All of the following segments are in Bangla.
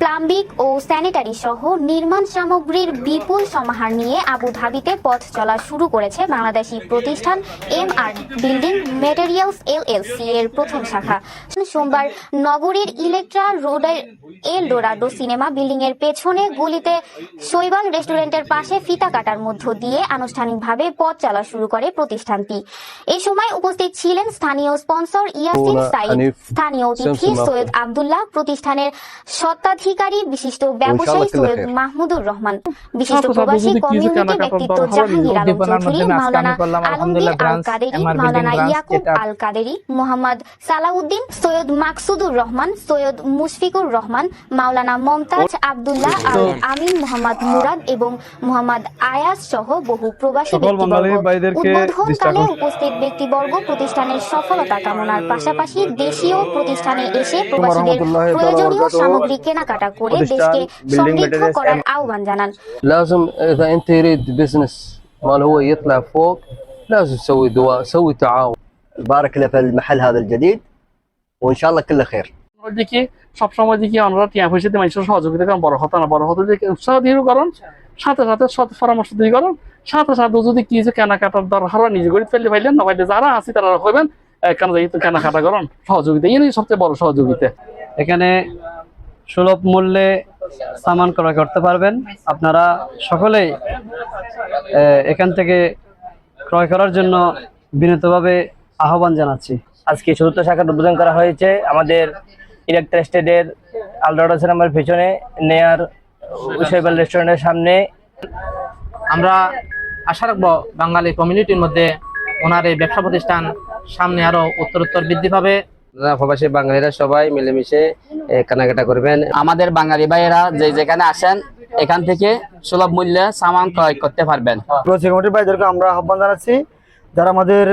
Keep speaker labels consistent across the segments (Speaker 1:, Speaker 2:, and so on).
Speaker 1: প্লাম্বিক ও স্যানিটারি সহ নির্মাণ সামগ্রীর বিপুল সমাহার নিয়ে আবুধাবিতে পথ চলা শুরু করেছে বাংলাদেশি প্রতিষ্ঠান M R building materials LLC এর প্রথম শাখা। সোমবার নগরীর ইলেকট্রা রোডের এল ডোরাডো সিনেমা বিল্ডিং এর পেছনে গলিতে শৈবাল রেস্টুরেন্টের পাশে ফিতা কাটার মধ্য দিয়ে আনুষ্ঠানিকভাবে পথ চলা শুরু করে প্রতিষ্ঠানটি। এই সময় উপস্থিত ছিলেন স্থানীয় স্পন্সর ইয়াসিন সাইদ স্থানীয় অতিথি সৈয়দ আবদুল্লাহ প্রতিষ্ঠানের স্বত্বাধিকারী বিশিষ্ট ব্যবসায়ী সৈয়দ মাহমুদুর রহমান বিশিষ্ট প্রবাসী কমিউনিটি ব্যক্তিত্ব জাহাঙ্গীর আলম চৌধুরী মাওলানা আলমগীর আল কাদেরি মাওলানা ইয়াকুব আল কাদেরি মোহাম্মদ সালাউদ্দিন সৈয়দ মাকসুদুর রহমান সৈয়দ মুশফিকুর রহমান মাওলানা মমতাজ আব্দুল্লাহ আল আমিন মোহাম্মদ মুরাদ এবং মোহাম্মদ আয়াস সহ বহু প্রবাসী উদ্বোধনকালে উপস্থিত ব্যক্তিবর্গ প্রতিষ্ঠানের সফলতা কামনার পাশাপাশি দেশীয় প্রতিষ্ঠানে এসে প্রবাসীদের প্রয়োজনীয়। সামগ্রী কেনাকাটা করে
Speaker 2: প্রতিষ্ঠান
Speaker 1: দেশকে
Speaker 2: building
Speaker 1: সমৃদ্ধ
Speaker 2: materials
Speaker 1: করার
Speaker 2: and-
Speaker 1: আহ্বান জানান
Speaker 2: لازم اذا انت يريد بزنس مال هو يطلع فوق لازم تسوي دواء سوي تعاون
Speaker 3: بارك له في المحل هذا الجديد وان شاء الله كله خير
Speaker 4: দিকে সবসময় দিকে আমরা টিয়া পয়সাতে মানুষের সহযোগিতা করেন বড় হতো না বড় হতে দিকে উৎসাহ দিয়ে করেন সাথে সাথে সৎ পরামর্শ দিয়ে করেন সাথে সাথে যদি কি যে কেনাকাটার দরকার হয় নিজে করে ফেললে পাইলেন না পাইলে যারা আছে তারা হইবেন কেন যাই তো কেনাকাটা করেন সহযোগিতা এই নিয়ে সবচেয়ে বড় সহযোগিতা
Speaker 5: এখানে সুলভ মূল্যে সামান ক্রয় করতে পারবেন। আপনারা সকলেই এখান থেকে ক্রয় করার জন্য বিনীতভাবে আহ্বান জানাচ্ছি।
Speaker 6: আজকে চতুর্থ শাখার উদ্বোধন করা হয়েছে। আমাদের ইলেকট্রা স্টেটের আলডাডা সিনেমার পেছনে, নেয়ার শৈবাল রেস্টুরেন্টের সামনে।
Speaker 7: আমরা আশা রাখব বাঙালি কমিউনিটির মধ্যে ওনার এই ব্যবসা প্রতিষ্ঠান সামনে আরও উত্তরোত্তর বৃদ্ধি পাবে।
Speaker 8: প্রবাসী বাঙালিরা সবাই মিলেমিশে কেনাকাটা করবেন।
Speaker 9: আমাদের বাঙালি ভাইয়েরা যে যেখানে আসেন এখান থেকে সুলভ মূল্যে সামান ক্রয় করতে পারবেন।
Speaker 6: কমিটির ভাইদেরকে আমরা আহ্বান জানাচ্ছি যারা আমাদের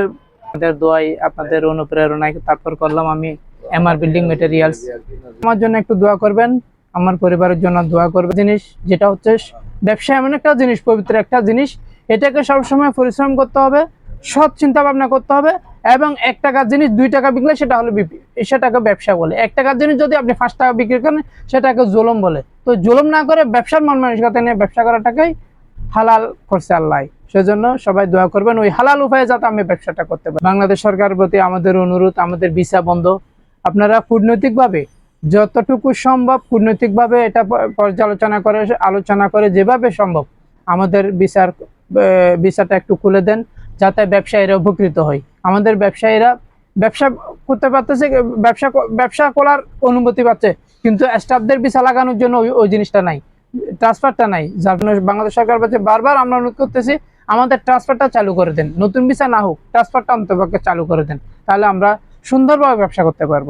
Speaker 4: আপনাদের দোয়াই আপনাদের অনুপ্রেরণায় তারপর করলাম আমি এমআর বিল্ডিং মেটেরিয়ালস আমার জন্য একটু দোয়া করবেন আমার পরিবারের জন্য দোয়া করবে জিনিস যেটা হচ্ছে ব্যবসা এমন একটা জিনিস পবিত্র একটা জিনিস। এটাকে সবসময় পরিশ্রম করতে হবে সৎ চিন্তা ভাবনা করতে হবে। এবং এক টাকার জিনিস দুই টাকা বিকলে সেটা হলো সেটাকে ব্যবসা বলে। এক টাকার জিনিস যদি আপনি পাঁচ টাকা বিক্রি করেন সেটাকে জুলম বলে। তো জুলম না করে ব্যবসার মন মানসিকতা নিয়ে ব্যবসা করাটাকেই হালাল করছে আল্লাহ। সেজন্য সবাই দোয়া করবেন, ওই হালাল উপায়ে যাতে আমি ব্যবসাটা করতে পারি বাংলাদেশ সরকারের প্রতি আমাদের অনুরোধ, আমাদের ভিসা বন্ধ। আপনারা কূটনৈতিকভাবে যতটুকু সম্ভব কূটনৈতিকভাবে এটা পর্যালোচনা করে, আলোচনা করে যেভাবে সম্ভব আমাদের বিচার ভিসাটা একটু খুলে দেন, যাতে ব্যবসায়ীরা উপকৃত হয়। আমাদের ব্যবসায়ীরা ব্যবসা করতে পারতেছে, ব্যবসা ব্যবসা করার অনুমতি পাচ্ছে, কিন্তু স্টাফদের ভিসা লাগানোর জন্য ওই ওই জিনিসটা নাই। ট্রান্সফারটা নাই, যার জন্য বাংলাদেশ সরকার কাছে বারবার আমরা অনুরোধ করতেছি, আমাদের ট্রান্সফারটা চালু করে দেন। নতুন ভিসা না হোক ট্রান্সফারটা অন্তপক্ষে চালু করে দেন। তাহলে আমরা সুন্দরভাবে ব্যবসা করতে পারব।